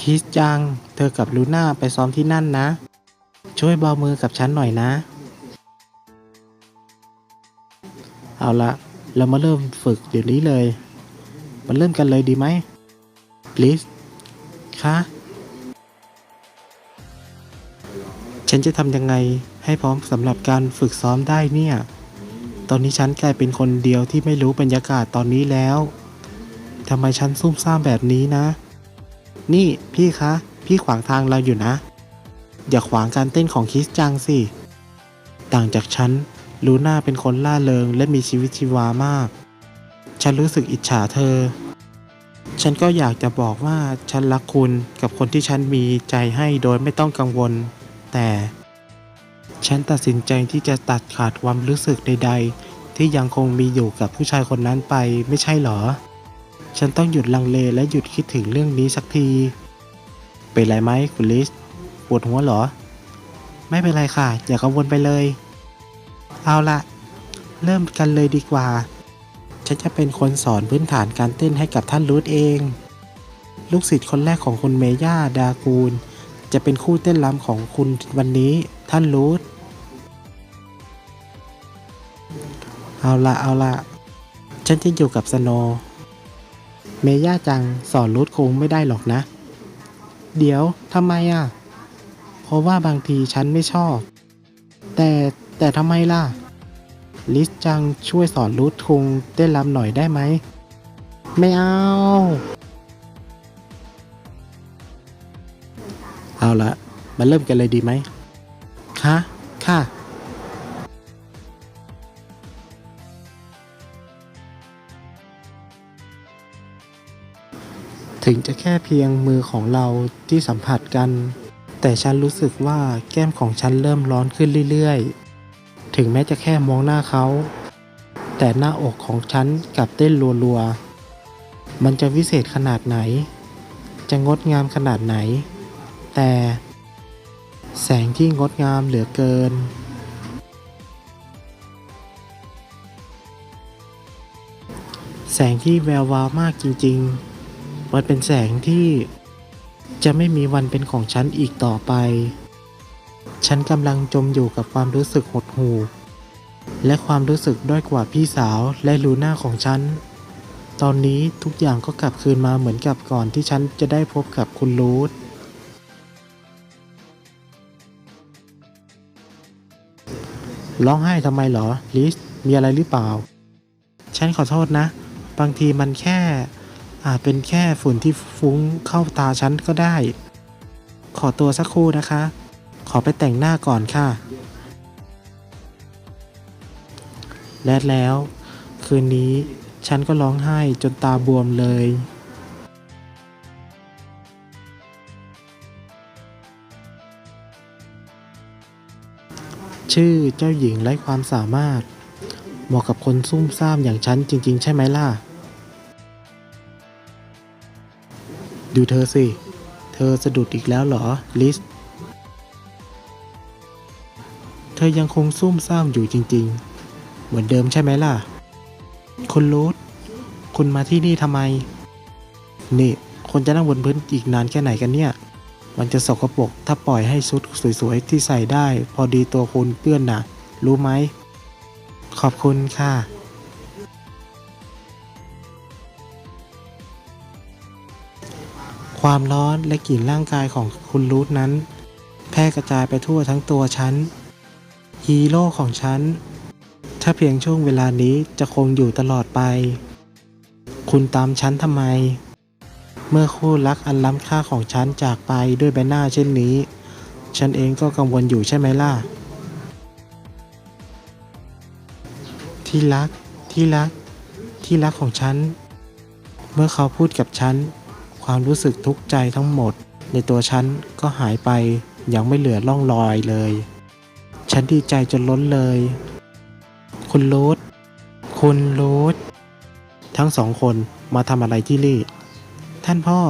คิสจัง เธอกับลูน่าไปซ้อมที่นั่นนะ ช่วยเบามือกับฉันหน่อยนะ เอาละเรามาเริ่มฝึกเดี๋ยวนี้เลย มาเริ่มกันเลยดีไหมลิสคะฉันจะทำยังไงให้พร้อมสำหรับการฝึกซ้อมได้เนี่ย ตอนนี้ฉันกลายเป็นคนเดียวที่ไม่รู้บรรยากาศตอนนี้แล้ว ทำไมฉันซุ่มซ่ามแบบนี้นะ นี่พี่คะ พี่ขวางทางเราอยู่นะ อย่าขวางการเต้นของคิสจังสิ ต่างจากฉัน ลูน่าเป็นคนล่าเริงและมีชีวิตชีวามาก ฉันรู้สึกอิจฉาเธอ ฉันก็อยากจะบอกว่าฉันรักคุณกับคนที่ฉันมีใจให้โดยไม่ต้องกังวล แต่ฉันตัดสินใจที่จะตัดขาดความรู้สึกใด ๆ ที่ยังคงมีอยู่กับผู้ชายคนนั้นไปไม่ใช่เหรอ ฉันต้องหยุดลังเลและหยุดคิดถึงเรื่องนี้สักที เป็นไรไหมคุณลิสปวดหัวเหรอ ไม่เป็นไรค่ะ อย่ากังวลไปเลย เอาละเริ่มกันเลยดีกว่า ฉันจะเป็นคนสอนพื้นฐานการเต้นให้กับท่านรูทเอง ลูกศิษย์คนแรกของคุณเมย่าดากูล จะเป็นคู่เต้นรำของคุณวันนี้ท่านรูทเอาละเอาละฉันจะอยู่กับสโนว์ เมย่าจังสอนรูทคงไม่ได้หรอกนะ เดี๋ยวทำไมอะ เพราะว่าบางทีฉันไม่ชอบ แต่แต่ทำไมล่ะ ลิสจังช่วยสอนรูทคงเต้นรำหน่อยได้ไหม ไม่เอา เอาละมาเริ่มกันเลยดีไหมคะค่ะ ถึงจะแค่เพียงมือของเราที่สัมผัสกัน แต่ฉันรู้สึกว่าแก้มของฉันเริ่มร้อนขึ้นเรื่อยๆ ถึงแม้จะแค่มองหน้าเขา แต่หน้าอกของฉันกลับเต้นรัวๆ มันจะวิเศษขนาดไหน จะงดงามขนาดไหน แต่แสงที่งดงามเหลือเกินแสงที่แวววาวมากจริง ๆ มันเป็นแสงที่จะไม่มีวันเป็นของฉันอีกต่อไป ฉันกำลังจมอยู่กับความรู้สึกหดหู่ และความรู้สึกด้อยกว่าพี่สาวและลูน่าของฉัน ตอนนี้ทุกอย่างก็กลับคืนมาเหมือนกับก่อนที่ฉันจะได้พบกับคุณรูทร้องไห้ทำไมเหรอลิสมีอะไรหรือเปล่า ฉันขอโทษนะ บางทีมันแค่ อาจเป็นแค่ฝุ่นที่ฟุ้งเข้าตาฉันก็ได้ ขอตัวสักครู่นะคะ ขอไปแต่งหน้าก่อนค่ะ และแล้ว คืนนี้ฉันก็ร้องไห้จนตาบวมเลย ชื่อเจ้าหญิงไร้ความสามารถ เหมาะกับคนซุ่มซ่ามอย่างฉันจริง ๆ ใช่ไหมล่ะ ดูเธอสิ เธอสะดุดอีกแล้วเหรอ ลิส เธอยังคงซุ่มซ่ามอยู่จริง ๆ เหมือนเดิมใช่ไหมล่ะ คุณรูทคุณมาที่นี่ทำไม นี่คนจะนั่งบนพื้นอีกนานแค่ไหนกันเนี่ย มันจะสกปรกถ้าปล่อยให้ชุดสวยๆ ที่ใส่ได้ พอดีตัวคุณเปื้อนนะรู้ไหม ขอบคุณค่ะ ความร้อนและกลิ่นร่างกายของคุณรูทนั้น แพร่กระจายไปทั่วทั้งตัวฉันฮีโร่ของฉัน ถ้าเพียงช่วงเวลานี้จะคงอยู่ตลอดไป คุณตามฉันทำไม เมื่อคู่รักอันล้ำค่าของฉันจากไปด้วยใบหน้าเช่นนี้ ฉันเองก็กังวลอยู่ใช่ไหมล่ะ ที่รัก ที่รัก ที่รักของฉัน เมื่อเขาพูดกับฉัน ความรู้สึกทุกข์ใจทั้งหมด ในตัวฉันก็หายไปย่างไม่เหลือร่องรอยเลย ฉันดีใจจนล้นเลย คุณรูทคุณรูททั้งสองคนมาทำอะไรที่นี่ ท่านพ่อ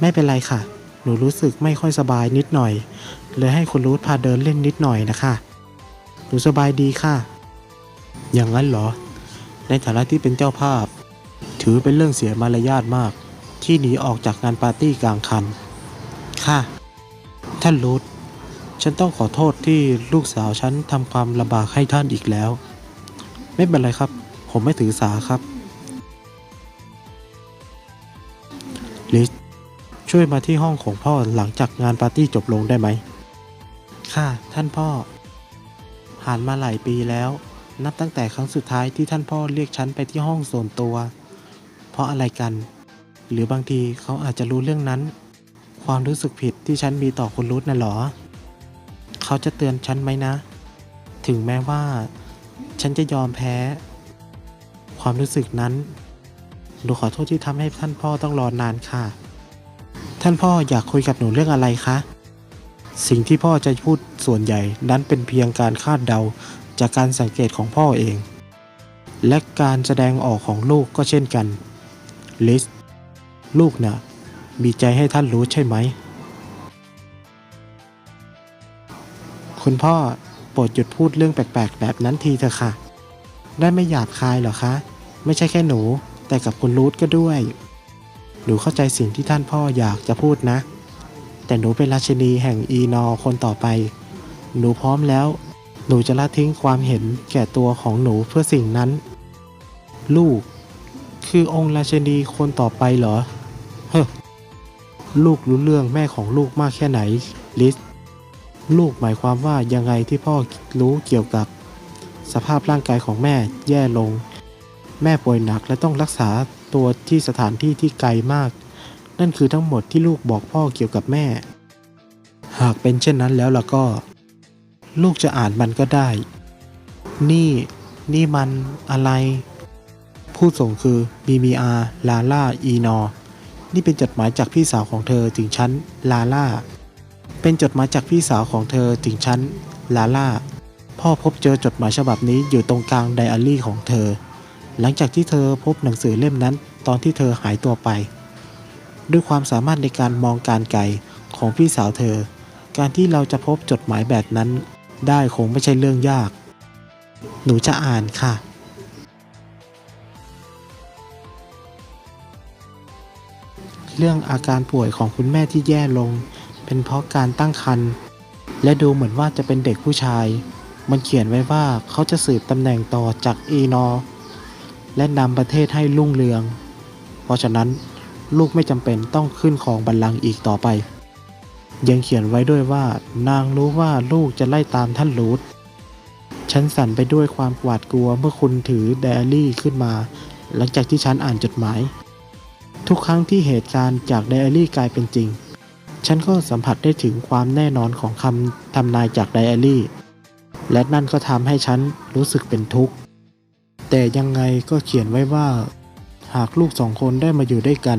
ไม่เป็นไรค่ะ หนูรู้สึกไม่ค่อยสบายนิดหน่อย เลยให้คุณรูทพาเดินเล่นนิดหน่อยนะคะ หนูสบายดีค่ะ อย่างนั้นเหรอ ในฐานะที่เป็นเจ้าภาพ ถือเป็นเรื่องเสียมารยาทมาก ที่หนีออกจากงานปาร์ตี้กลางคัน ค่ะ ท่านรูทฉันต้องขอโทษที่ลูกสาวฉันทำความลำบากให้ท่านอีกแล้ว ไม่เป็นไรครับ ผมไม่ถือสาครับ ลิส ช่วยมาที่ห้องของพ่อหลังจากงานปาร์ตี้จบลงได้ไหม ค่ะ ท่านพ่อ ผ่านมาหลายปีแล้ว นับตั้งแต่ครั้งสุดท้ายที่ท่านพ่อเรียกฉันไปที่ห้องส่วนตัว เพราะอะไรกัน หรือบางทีเขาอาจจะรู้เรื่องนั้น ความรู้สึกผิดที่ฉันมีต่อคุณรุธน่ะเหรอ เขาจะเตือนฉันไหมนะ ถึงแม้ว่า ฉันจะยอมแพ้ ความรู้สึกนั้นหนูขอโทษที่ทำให้ท่านพ่อต้องรอนานค่ะ ท่านพ่ออยากคุยกับหนูเรื่องอะไรคะ สิ่งที่พ่อจะพูดส่วนใหญ่นั้นเป็นเพียงการคาดเดาจากการสังเกตของพ่อเอง และการแสดงออกของลูกก็เช่นกัน ลิส ลูกน่ะมีใจให้ท่านรู้ใช่ไหม คุณพ่อโปรดหยุดพูดเรื่องแปลกๆ แบบนั้นทีเถอะค่ะ ได้ไม่หยาบคายเหรอคะ ไม่ใช่แค่หนู แต่กับคุณรูทก็ด้วย หนูเข้าใจสิ่งที่ท่านพ่ออยากจะพูดนะ แต่หนูเป็นราชินีแห่งอีนอคนต่อไป หนูพร้อมแล้ว หนูจะละทิ้งความเห็นแก่ตัวของหนูเพื่อสิ่งนั้น ลูก คือองค์ราชินีคนต่อไปเหรอ เฮ้อลูกรู้เรื่องแม่ของลูกมากแค่ไหน ลิส ลูกหมายความว่ายังไงที่พ่อรู้เกี่ยวกับ สภาพร่างกายของแม่แย่ลง แม่ป่วยหนักและต้องรักษาตัวที่สถานที่ที่ไกลมาก นั่นคือทั้งหมดที่ลูกบอกพ่อเกี่ยวกับแม่ หากเป็นเช่นนั้นแล้วล่ะก็ ลูกจะอ่านมันก็ได้ นี่ นี่มันอะไร ผู้ส่งคือบีมีอาลาล่าอีนอ นี่เป็นจดหมายจากพี่สาวของเธอถึงฉันลาล่า เป็นจดหมายจากพี่สาวของเธอถึงฉันลาล่า พ่อพบเจอจดหมายฉบับนี้อยู่ตรงกลางไดอารี่ของเธอ หลังจากที่เธอพบหนังสือเล่มนั้น ตอนที่เธอหายตัวไป ด้วยความสามารถในการมองการไกลของพี่สาวเธอ การที่เราจะพบจดหมายแบบนั้น ได้คงไม่ใช่เรื่องยาก หนูจะอ่านค่ะ เรื่องอาการป่วยของคุณแม่ที่แย่ลง เป็นเพราะการตั้งครรภ์และดูเหมือนว่าจะเป็นเด็กผู้ชาย มันเขียนไว้ว่าเขาจะสืบตำแหน่งต่อจากอีนอ และนำประเทศให้รุ่งเรือง เพราะฉะนั้นลูกไม่จำเป็นต้องขึ้นของบัลลังก์อีกต่อไป ยังเขียนไว้ด้วยว่านางรู้ว่าลูกจะไล่ตามท่านรูทฉันสั่นไปด้วยความหวาดกลัวเมื่อคุณถือไดอารี่ขึ้นมา หลังจากที่ฉันอ่านจดหมาย ทุกครั้งที่เหตุการณ์จากไดอารี่กลายเป็นจริง ฉันก็สัมผัสได้ถึงความแน่นอนของคำทำนายจากไดอารี่ และนั่นก็ทำให้ฉันรู้สึกเป็นทุกข์ แต่ยังไงก็เขียนไว้ว่า หากลูกสองคนได้มาอยู่ด้วยกัน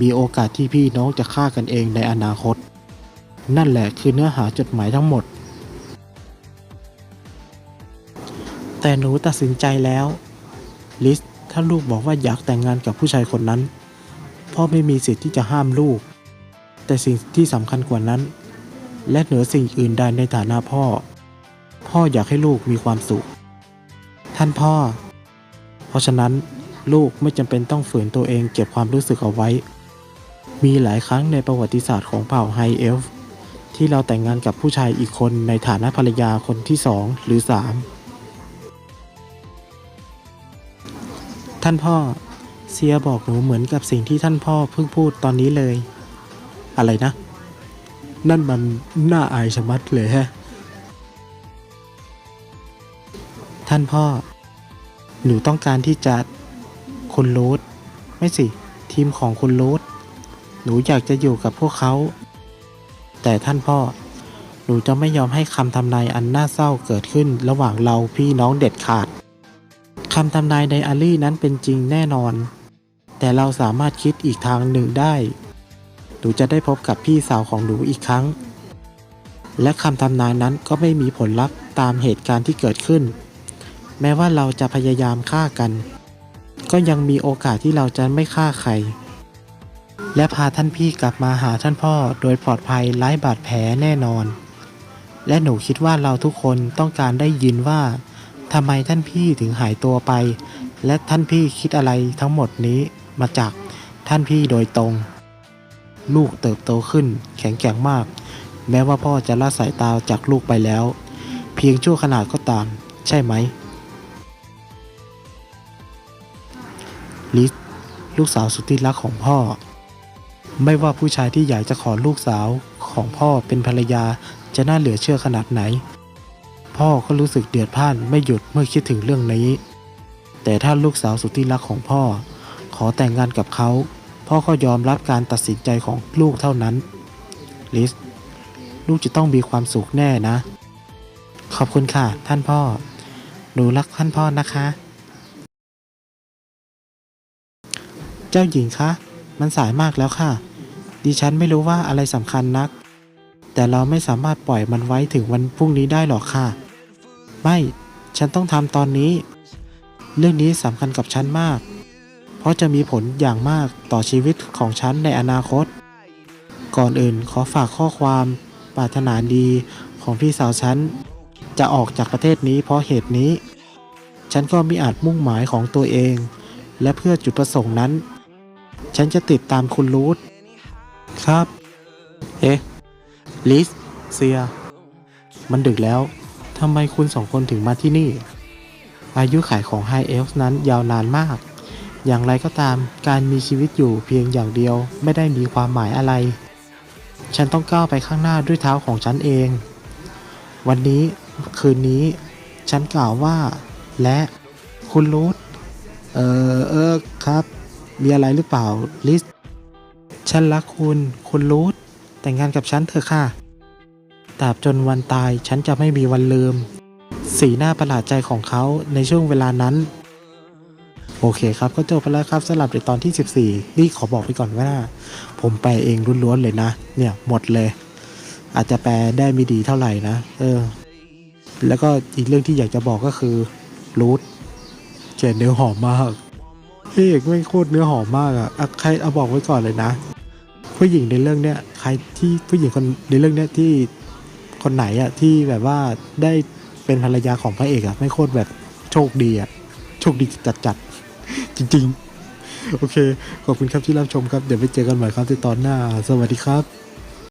มีโอกาสที่พี่น้องจะฆ่ากันเองในอนาคต นั่นแหละคือเนื้อหาจดหมายทั้งหมด แต่หนูตัดสินใจแล้วลิส ถ้าลูกบอกว่าอยากแต่งงานกับผู้ชายคนนั้น พ่อไม่มีสิทธิ์ที่จะห้ามลูก แต่สิ่งที่สำคัญกว่านั้น และเหนือสิ่งอื่นใดในฐานะพ่อ พ่ออยากให้ลูกมีความสุข ท่านพ่อ เพราะฉะนั้นลูกไม่จำเป็นต้องฝืนตัวเองเก็บความรู้สึกเอาไว้ มีหลายครั้งในประวัติศาสตร์ของเผ่าไฮเอลฟ์ที่เราแต่งงานกับผู้ชายอีกคนในฐานะภรรยาคนที่สองหรือสาม ท่านพ่อ เซียบอกหนูเหมือนกับสิ่งที่ท่านพ่อเพิ่งพูดตอนนี้เลย อะไรนะ นั่นมันน่าอายชะมัดเลยฮะ ท่านพ่อ หนูต้องการที่จะคุณรูทไม่สิ ทีมของคุณรูทหนูอยากจะอยู่กับพวกเขา แต่ท่านพ่อ หนูจะไม่ยอมให้คำทำนายอันน่าเศร้าเกิดขึ้นระหว่างเราพี่น้องเด็ดขาด คำทำนายในอาลี่นั้นเป็นจริงแน่นอน แต่เราสามารถคิดอีกทางหนึ่งได้ หนูจะได้พบกับพี่สาวของหนูอีกครั้ง และคำทำนายนั้นก็ไม่มีผลลัพธ์ตามเหตุการณ์ที่เกิดขึ้น แม้ว่าเราจะพยายามฆ่ากัน ก็ยังมีโอกาสที่เราจะไม่ฆ่าใคร และพาท่านพี่กลับมาหาท่านพ่อโดยปลอดภัยไร้บาดแผลแน่นอน และหนูคิดว่าเราทุกคนต้องการได้ยินว่า ทำไมท่านพี่ถึงหายตัวไป และท่านพี่คิดอะไรทั้งหมดนี้มาจากท่านพี่โดยตรง ลูกเติบโตขึ้น แข็งแกร่งมาก แม้ว่าพ่อจะละสายตาจากลูกไปแล้ว เพียงชั่วขนาดก็ตาม ใช่ไหม ลิสลูกสาวสุดที่รักของพ่อ ไม่ว่าผู้ชายที่อยากจะขอลูกสาวของพ่อเป็นภรรยาจะน่าเหลือเชื่อขนาดไหน พ่อก็รู้สึกเดือดพล่านไม่หยุดเมื่อคิดถึงเรื่องนี้ แต่ถ้าลูกสาวสุดที่รักของพ่อ ขอแต่งงานกับเขา พ่อก็ยอมรับการตัดสินใจของลูกเท่านั้น ลิส ลูกจะต้องมีความสุขแน่นะ ขอบคุณค่ะ ท่านพ่อ หนูรักท่านพ่อนะคะ เจ้าหญิงคะ มันสายมากแล้วค่ะ ดิฉันไม่รู้ว่าอะไรสำคัญนัก แต่เราไม่สามารถปล่อยมันไว้ถึงวันพรุ่งนี้ได้หรอกค่ะ ไม่ ฉันต้องทำตอนนี้ เรื่องนี้สำคัญกับฉันมาก เพราะจะมีผลอย่างมากต่อชีวิตของฉันในอนาคต ก่อนอื่นขอฝากข้อความปรารถนาดีของพี่สาวฉัน จะออกจากประเทศนี้เพราะเหตุนี้ ฉันก็มิอาจมุ่งหมายของตัวเอง และเพื่อจุดประสงค์นั้น ฉันจะติดตามคุณรูทครับ เอ๊ะลิสเซีย มันดึกแล้ว ทำไมคุณสองคนถึงมาที่นี่ อายุขายของไฮเอลฟ์นั้นยาวนานมาก อย่างไรก็ตามการมีชีวิตอยู่เพียงอย่างเดียวไม่ได้มีความหมายอะไร ฉันต้องก้าวไปข้างหน้าด้วยเท้าของฉันเอง วันนี้คืนนี้ ฉันกล่าวว่า และคุณรูทเออเออครับ มีอะไรหรือเปล่าลิสฉันรักคุณ คุณรูทแต่งงานกับฉันเถอะค่ะ ตราบจนวันตายฉันจะไม่มีวันลืม สีหน้าประหลาดใจของเขาในช่วงเวลานั้น โอเคครับก็จบไปแล้วครับสำหรับในตอนที่ 14 นี่ขอบอกไปก่อนว่า ผมแปลเองล้วนๆเลยนะ เนี่ยหมดเลย อาจจะแปลได้ไม่ดีเท่าไหร่นะ เออ แล้วก็อีกเรื่องที่อยากจะบอกก็คือรูทเขียนเนื้อหอมมากพี่เอกไม่โคตรเนื้อหอมมากอะอะใครเอาบอกไว้ก่อนเลยนะผู้หญิงในเรื่องเนี้ยใครที่ผู้หญิงคนในเรื่องเนี้ยที่ คนไหนอะที่แบบว่าได้เป็นภรรยาของพระเอกอะไม่โคตรแบบโชคดีอะโชคดีจัดจัดจริง ๆ โอเค ขอบคุณครับที่รับชมครับ เดี๋ยวไปเจอกันใหม่ครับในตอนหน้า สวัสดีครับ